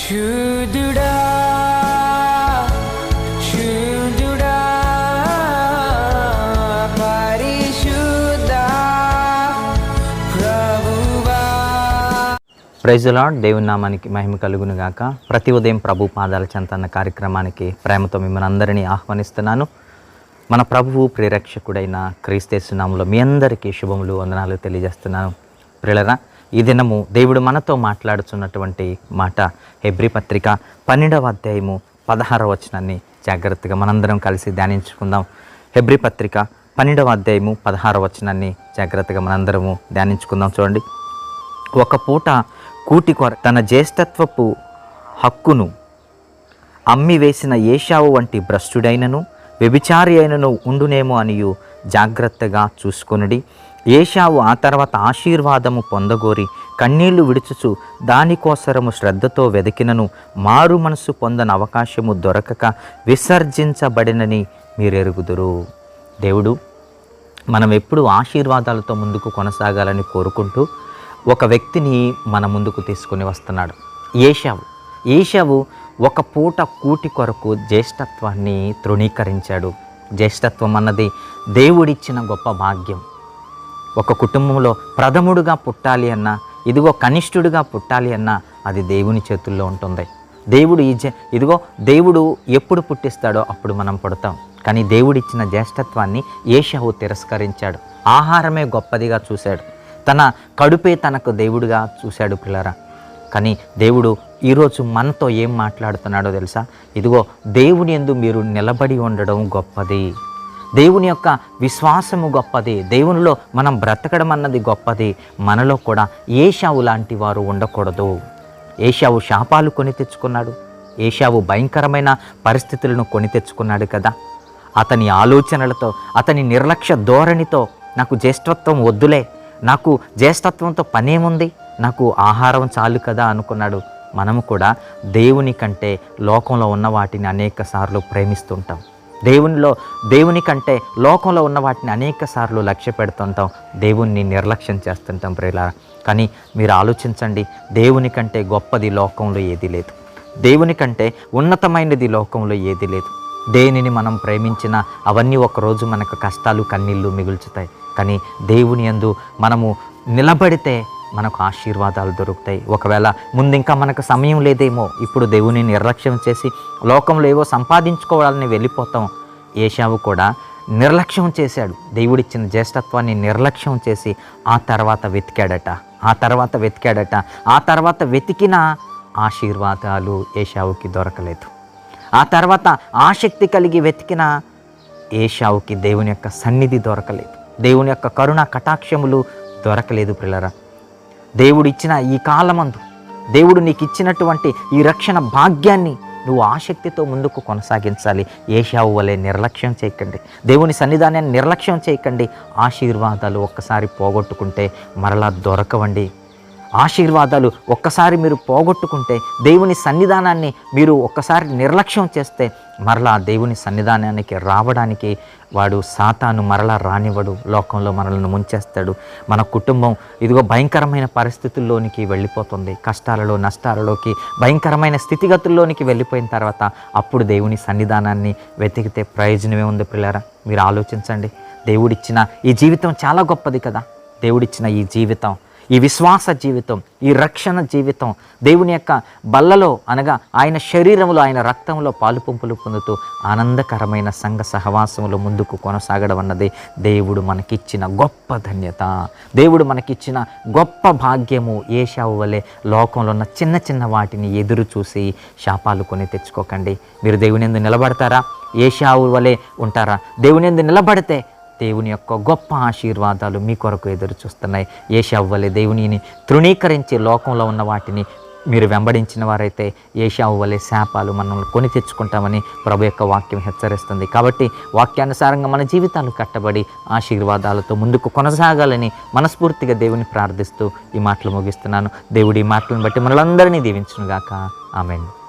శుద్ధుడా పరిశుద్ధ ప్రభువా. Praise lord దేవుని నామానికి మహిమ కలుగును గాక. ప్రతి ఉదయం ప్రభు పాదాల చెంతన్న కార్యక్రమానికి ప్రేమతో మిమ్మల్ని అందరినీ ఆహ్వానిస్తున్నాను. మన ప్రభువు ప్రేరక్షకుడైన క్రీస్తేసునాములో మీ అందరికీ శుభములు వందనాలు తెలియజేస్తున్నాను. ప్రిలరా ఈ దినము దేవుడు మనతో మాట్లాడుచున్నటువంటి మాట. హెబ్రి పత్రిక పన్నెండవ అధ్యాయము పదహారవ వచనాన్ని జాగ్రత్తగా మనందరం కలిసి ధ్యానించుకుందాం. హెబ్రి పత్రిక పన్నెండవ అధ్యాయము పదహారవ వచనాన్ని జాగ్రత్తగా మనందరము ధ్యానించుకుందాం చూడండి. ఒక పూట కూటి కొర తన జ్యేష్ఠత్వపు హక్కును అమ్మి వేసిన ఏషావు వంటి భ్రష్టుడైనను వ్యభిచారి అయినను ఉండునేమో అనియు జాగ్రత్తగా చూసుకొనిడి. ఏషావు ఆ తర్వాత ఆశీర్వాదము పొందగోరి కన్నీళ్ళు విడుచుచు దానికోసరము శ్రద్ధతో వెతికినను మారు మనసు పొందని అవకాశము దొరకక విసర్జించబడినని మీరెరుగుదురు. దేవుడు మనం ఎప్పుడు ఆశీర్వాదాలతో ముందుకు కొనసాగాలని కోరుకుంటూ ఒక వ్యక్తిని మన ముందుకు తీసుకొని వస్తున్నాడు. ఏషావు. ఏషావు ఒక పూట కూటి కొరకు జ్యేష్ఠత్వాన్ని తృణీకరించాడు. జ్యేష్ఠత్వం అన్నది దేవుడిచ్చిన గొప్ప భాగ్యం. ఒక కుటుంబంలో ప్రథముడుగా పుట్టాలి అన్నా ఇదిగో కనిష్ఠుడిగా పుట్టాలి అన్నా అది దేవుని చేతుల్లో ఉంటుంది. దేవుడు ఈ జ ఇదిగో దేవుడు ఎప్పుడు పుట్టిస్తాడో అప్పుడు మనం పుడతాం. కానీ దేవుడిచ్చిన జ్యేష్ఠత్వాన్ని ఏషావు తిరస్కరించాడు. ఆహారమే గొప్పదిగా చూశాడు. తన కడుపే తనకు దేవుడిగా చూశాడు పిల్లరా. కానీ దేవుడు ఈరోజు మనతో ఏం మాట్లాడుతున్నాడో తెలుసా? ఇదిగో దేవుని ఎందు మీరు నిలబడి ఉండడం గొప్పది. దేవుని యొక్క విశ్వాసము గొప్పది. దేవునిలో మనం బ్రతకడం అన్నది గొప్పది. మనలో కూడా ఏషావు లాంటి వారు ఉండకూడదు. ఏషావు శాపాలు కొని తెచ్చుకున్నాడు. ఏషావు భయంకరమైన పరిస్థితులను కొని తెచ్చుకున్నాడు కదా. అతని ఆలోచనలతో అతని నిర్లక్ష్య ధోరణితో నాకు జ్యేష్ఠత్వం వద్దులే. నాకు జ్యేష్ఠత్వంతో పనేముంది? నాకు ఆహారం చాలు కదా అనుకున్నాడు. మనము కూడా దేవుని కంటే లోకంలో ఉన్న వాటిని అనేక సార్లు ప్రేమిస్తుంటాం. దేవునిలో దేవుని కంటే లోకంలో ఉన్న వాటిని అనేక సార్లు లక్ష్య పెడుతుంటాం. దేవుణ్ణి నిర్లక్ష్యం చేస్తుంటాం ప్రేలా కానీ మీరు ఆలోచించండి దేవుని కంటే గొప్పది లోకంలో ఏది లేదు. దేవుని కంటే ఉన్నతమైనది లోకంలో ఏది లేదు. దేనిని మనం ప్రేమించినా అవన్నీ ఒకరోజు మనకు కష్టాలు కన్నీళ్ళు మిగుల్చుతాయి. కానీ దేవుని యందు మనము నిలబడితే మనకు ఆశీర్వాదాలు దొరుకుతాయి. ఒకవేళ ముందు ఇంకా మనకు సమయం లేదేమో ఇప్పుడు దేవుని నిర్లక్ష్యం చేసి లోకంలో ఏవో సంపాదించుకోవాలని వెళ్ళిపోతాం. ఏషావు కూడా నిర్లక్ష్యం చేశాడు. దేవుడిచ్చిన జ్యేష్ఠత్వాన్ని నిర్లక్ష్యం చేసి ఆ తర్వాత వెతికాడట. ఆ తర్వాత వెతికాడట. ఆ తర్వాత వెతికిన ఆశీర్వాదాలు ఏషావుకి దొరకలేదు. ఆ తర్వాత ఆసక్తి కలిగి వెతికిన ఏషావుకి దేవుని యొక్క సన్నిధి దొరకలేదు. దేవుని యొక్క కరుణ కటాక్షములు దొరకలేదు పిల్లరా దేవుడు ఇచ్చిన ఈ కాలమందు దేవుడు నీకు ఇచ్చినటువంటి ఈ రక్షణ భాగ్యాన్ని నువ్వు ఆసక్తితో ముందుకు కొనసాగించాలి. ఏషావు వలె నిర్లక్ష్యం చేయకండి. దేవుని సన్నిధానాన్ని నిర్లక్ష్యం చేయకండి. ఆశీర్వాదాలు ఒక్కసారి పోగొట్టుకుంటే మరలా దొరకవండి. ఆశీర్వాదాలు ఒక్కసారి మీరు పోగొట్టుకుంటే దేవుని సన్నిధానాన్ని మీరు ఒక్కసారి నిర్లక్ష్యం చేస్తే మరలా దేవుని సన్నిధానానికి రావడానికి వాడు సాతాను మరలా రానివ్వడు లోకంలో మనల్ని ముంచేస్తాడు. మన కుటుంబం ఇదిగో భయంకరమైన పరిస్థితుల్లోనికి వెళ్ళిపోతుంది. కష్టాలలో నష్టాలలోకి భయంకరమైన స్థితిగతుల్లోనికి వెళ్ళిపోయిన తర్వాత అప్పుడు దేవుని సన్నిధానాన్ని వెతికితే ప్రయోజనమే ఉంది పిల్లరా? మీరు ఆలోచించండి. దేవుడిచ్చిన ఈ జీవితం చాలా గొప్పది కదా. దేవుడిచ్చిన ఈ జీవితం ఈ విశ్వాస జీవితం ఈ రక్షణ జీవితం దేవుని యొక్క బల్లలో అనగా ఆయన శరీరంలో ఆయన రక్తంలో పాలుపంపులు పొందుతూ ఆనందకరమైన సంఘ సహవాసంలో ముందుకు కొనసాగడం అన్నది దేవుడు మనకిచ్చిన గొప్ప ధన్యత. దేవుడు మనకిచ్చిన గొప్ప భాగ్యము ఏషావు వలె లోకంలో ఉన్న చిన్న చిన్న వాటిని ఎదురు చూసి శాపాలు కొని తెచ్చుకోకండి. మీరు దేవుని ఎందు నిలబడతారా? ఏషావు వలె ఉంటారా? దేవుని ఎందు నిలబడితే దేవుని యొక్క గొప్ప ఆశీర్వాదాలు మీ కొరకు ఎదురు చూస్తున్నాయి. ఏషవ్వలే దేవునిని తృణీకరించి లోకంలో ఉన్న వాటిని మీరు వెంబడించిన వారైతే ఏషావు వలె శాపాలు మనల్ని కొని తెచ్చుకుంటామని ప్రభు యొక్క వాక్యం హెచ్చరిస్తుంది. కాబట్టి వాక్యానుసారంగా మన జీవితాలు కట్టబడి ఆశీర్వాదాలతో ముందుకు కొనసాగాలని మనస్ఫూర్తిగా దేవుని ప్రార్థిస్తూ ఈ మాటలు ముగిస్తున్నాను. దేవుడి ఈ మాటలను బట్టి మనలందరినీ దీవించునుగాక. ఆమెను.